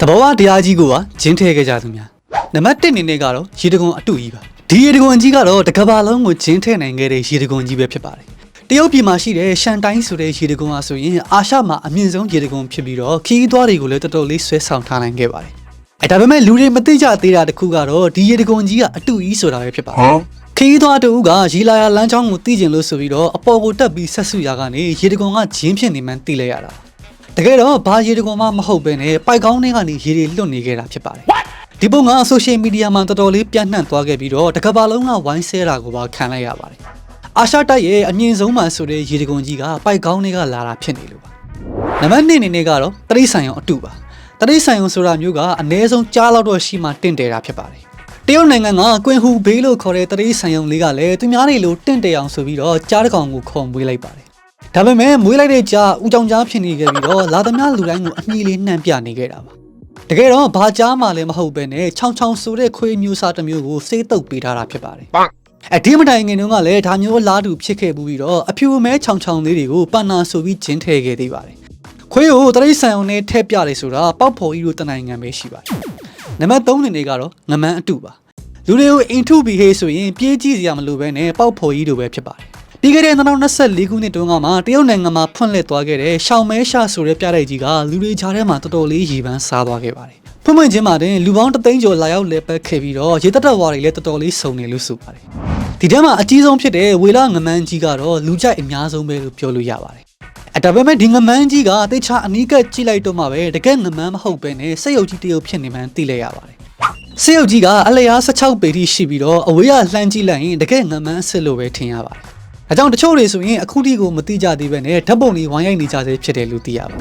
တဘောဝတရားကြီးကိုပါဂျင်းထဲခဲ့ကြသူများနံပါတ်1အနေနဲ့ကတော့ရေတကွန်အတူကြီးပါဒီရေတကွန်ကြီးကတော့တစ်ကမ္ဘာလုံးကိုဂျင်းထဲနိုင်ခဲ့တဲ့ရေတကွန်ကြီးပဲဖြစ်ပါတယ်တရုတ်ပြည်မှာရှိတဲ့ရှန်တိုင်းဆိုတဲ့ရေတကွန်ဟာဆိုရင်အာရှမှာအမြင့်ဆုံးရေတကွန်ဖြစ်ပြီးတော့ခီးသွားတွေကိုလည်းတော်တော်လေးဆွဲဆောင်ထားနိုင်ခဲ့ပါတယ်အဲဒါပေမဲ့လူတွေမသိကြသေးတာတစ်ခုကတော့ဒီရေတကွန်ကြီးကအတူကြီးဆိုတာပဲဖြစ်ပါတယ်ခရီးသွားတူကရီလာယာလမ်းကြောင်းကိုသိကျင်လို့ဆိုပြီးတော့အပေါ်ကိုတက်ပြီးဆက်စုရာကနေရေတကွန်ကဂျင်းဖြစ်နေမှန်းသိလိုက်ရတာ တကယ်တော့ဘာရေတကွန်မှမဟုတ်ပဲနဲ့ပိုက်ကောင်းထဲကနေရေတွေလွတ်နေခဲ့တာဖြစ်ပါတယ်ဒီပုံကဆိုရှယ်မီဒီယာမှာတော်တော်လေးပြန့်နှံ့သွားခဲ့ပြီးတော့တစ်ကမ္ဘာလုံးကဝိုင်းဆဲတာကိုပါခံလိုက်ရပါတယ်အာရှတိုက်ရဲ့အမြင့်ဆုံးမှဆိုတဲ့ရေတကွန်ကြီးကပိုက်ကောင်းတွေကလာတာဖြစ်နေလို့ပါနံပါတ်2အနေနဲ့ကတော့တရိษံရောအတူပါတရိษံရောဆိုတာမျိုးကအ ਨੇ ဆုံးကြားလောက်တော့ရှိမှတင့်တယ်တာဖြစ်ပါတယ် တရုတ်နိုင်ငံကကွင်ဟူဘေးလို့ခေါ်တဲ့တရေဆန်ယုံလေးကလည်းသူများတွေလိုတင့်တယ်အောင်ဆိုပြီးတော့ကြားတစ်ကောင်ကိုခုံမွေးလိုက်ပါတယ်။ ဒါပေမဲ့မွေးလိုက်တဲ့ကြားဦးကြောင်ကြားဖြစ်နေခဲ့ပြီးတော့လာသမျှလူတိုင်းကိုအမြည်လေးနှံ့ပြနေခဲ့တာပါ။တကယ်တော့ဘာကြားမှလည်းမဟုတ်ပဲနဲ့ချောင်းချောင်းဆိုတဲ့ခွေးမျိုးစားတစ်မျိုးကိုစေးတုပ်ပေးထားတာဖြစ်ပါတယ်။အဲဒီမတိုင်ခင်တုန်းကလည်းဒါမျိုးလားတူဖြစ်ခဲ့ပြီးတော့အဖြူအမဲချောင်းချောင်းလေးတွေကိုပန်နာဆိုပြီးဂျင်းထည့်ခဲ့သေးပါတယ်။ခွေးကိုတရိษံယုံနဲ့ထည့်ပြတယ်ဆိုတာပောက်ဖော်ကြီးတို့တနိုင်ငံပဲရှိပါတယ်။နံပါတ်3အနေနဲ့ကတော့ငမန်းအတူပါ။လူတွေကိုအိမ်ထုပြီးဟေးဆိုရင်ပြေးကြည့်စရာမလိုပဲနဲ့ပေါက်ဖော်ကြီးလိုပဲဖြစ်ပါတယ်။ ပြီးခဲ့တဲ့2024ခုနှစ်တုန်းကမှတရုတ်နိုင်ငံမှာဖွင့်လှစ်သွားခဲ့တဲ့ရှောင်းမဲရှာဆိုတဲ့ပြတိုက်ကြီးကလူတွေကြားထဲမှာတော်တော်လေးရည်ပန်းစားသွားခဲ့ပါတယ်။ဖွင့်ဖွင့်ချင်းမှာတင်လူပေါင်းတသိန်းကျော်လာရောက်လဲပတ်ခဲ့ပြီးတော့ရေတက်တက်ဝါတွေလည်းတော်တော်လေးစုံနေလို့ဆိုပါတယ်။ဒီထဲမှာအကြီးဆုံးဖြစ်တဲ့ဝေလာငမန်းကြီးကတော့လူကြိုက်အများဆုံးပဲလို့ပြောလို့ရပါတယ်။အဲဒါပေမဲ့ဒီငမန်းကြီးကတိတ်ချအနီးကပ်ကြည့်လိုက်တော့မှပဲတကယ်ငမန်းမဟုတ်ပဲနဲ့စက်ရုပ်ကြီးတရုပ်ဖြစ်နေမှန်းသိလိုက်ရပါတယ်။စေယုတ်ကြီးကအလျား16ပေထိရှိပြီးတော့အဝေးကလှမ်းကြည့်လိုက်ရင်တကယ်ငမန်းအစ်စ်လို့ပဲထင်ရပါတယ်။ အဲကြောင့်တချို့တွေဆိုရင်အခုထိကိုမသိကြသေးပဲနဲ့ဓာတ်ပုံတွေဝိုင်းရိုက်နေကြသေးဖြစ်တယ်လို့သိရပါတယ်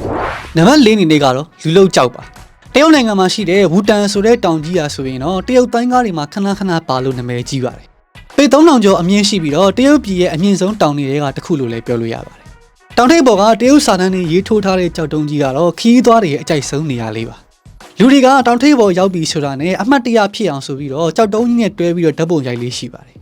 ။နံပါတ်၄အနေနဲ့ကတော့လူလုတ်ကြောက်ပါ။တရုတ်နိုင်ငံမှာရှိတဲ့ဝူတန်ဆိုတဲ့တောင်ကြီးရာဆိုရင်တော့တရုတ်တိုင်းကားတွေမှာခဏခဏပါလို့နာမည်ကြီးပါတယ်။ပေ3000ကျော်အမြင့်ရှိပြီးတော့တရုတ်ပြည်ရဲ့အမြင့်ဆုံးတောင်တွေကတစ်ခုလို့လည်းပြောလို့ရပါတယ်။တောင်ထိပ်ပေါ်ကတရုတ်စာတန်းတွေရေးထိုးထားတဲ့ကြောက်တုံးကြီးကတော့ခီးသွားတွေရဲ့အကြိုက်ဆုံးနေရာလေးပါ။လူတွေကတောင်ထိပ်ပေါ်ရောက်ပြီဆိုတာနဲ့အမှတ်တရဖြစ်အောင်ဆိုပြီးတော့ကြောက်တုံးကြီးနဲ့တွဲပြီးတော့ဓာတ်ပုံရိုက်လေးရှိပါတယ်။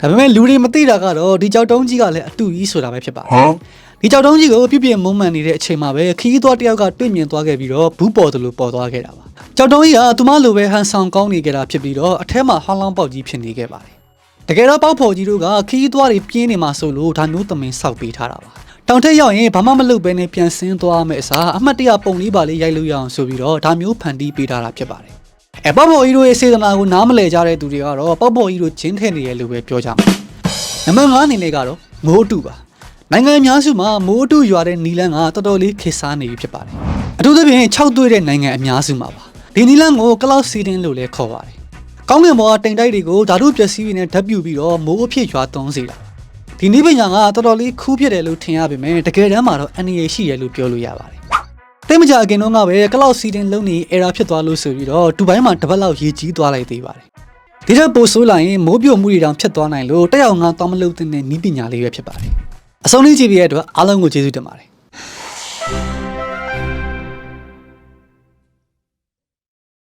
ဒါပေမဲ့လူတွေမသိတာကတော့ဒီကြောက်တုံးကြီးကလည်းအတူကြီးဆိုတာပဲဖြစ်ပါတယ်။ဒီကြောက်တုံးကြီးကိုပြပြမုံမှန်နေတဲ့အချိန်မှာပဲခီးသွားတယောက်ကတွေ့မြင်သွားခဲ့ပြီးတော့ဘူးပေါ်တယ်လို့ပေါ်သွားခဲ့တာပါ။ကြောက်တုံးကြီးကသူမလိုပဲဟန်ဆောင်ကောင်းနေကြတာဖြစ်ပြီးတော့အထက်မှာဟောင်းလောင်းပေါက်ကြီးဖြစ်နေခဲ့ပါတယ်။တကယ်တော့ပေါက်ဖော်ကြီးတို့ကခီးသွားတွေပြင်းနေမှာဆိုလို့ဒါမျိုးသမင်ဆောက်ပေးထားတာပါ။တောင်ထက်ရောက်ရင်ဘာမှမလုပ်ဘဲနဲ့ပြန်ဆင်းသွားမယ်အစားအမှတ်တရပုံလေးပါလေးရိုက်လို့ရအောင်ဆိုပြီးတော့ဒါမျိုးဖန်တီးပေးထားတာဖြစ်ပါတယ်။ အဲပေါက်ဖော်ကြီးတို့ရဲ့စေတနာကိုနားမလည်ကြတဲ့သူတွေကတော့ပေါက်ဖော်ကြီးတို့ဂျင်းထဲနေရလို့ပဲပြောကြမှာ။နံပါတ်5အနေနဲ့ကတော့မိုးအတူပါ။နိုင်ငံအများစုမှာမိုးအတူရွာတဲ့နီလန်းကတော်တော်လေးခေတ်စားနေပြီဖြစ်ပါတယ်။အထူးသဖြင့်6သွေးတဲ့နိုင်ငံအများစုမှာပါ။ဒီနီလန်းကို cloud seeding လို့လည်းခေါ်ပါတယ်။ကောင်းကင်ဘဝတိမ်တိုက်တွေကိုဓာတုပစ္စည်းတွေနဲ့ဓာတ်ပြုပြီးတော့မိုးအဖြစ်ရွာသွန်းစေတာ။ဒီနည်းပညာကတော်တော်လေးခူးပြတယ်လို့ထင်ရပေမဲ့တကယ်တမ်းမှာတော့အန္တရာယ်ရှိတယ်လို့ပြောလို့ရပါတယ်။ တိတ်မကြအခင်တုန်းကပဲ cloud seeding လုံးနေ error ဖြစ်သွားလို့ဆိုပြီးတော့ဒူဘိုင်းမှာတစ်ပတ်လောက်ရေကြီးသွားလိုက်သေးပါတယ်။ဒီထက်ပိုဆိုးလာရင်မိုးပြိုမှုတွေတောင်ဖြစ်သွားနိုင်လို့တက်ရောက်ငါတောင်းမလို့တဲ့နည်းပညာလေးပဲဖြစ်ပါတယ်။အဆုံးလေးကြည့်ပြရတဲ့အတွက်အားလုံးကိုကျေးဇူးတင်ပါတယ်။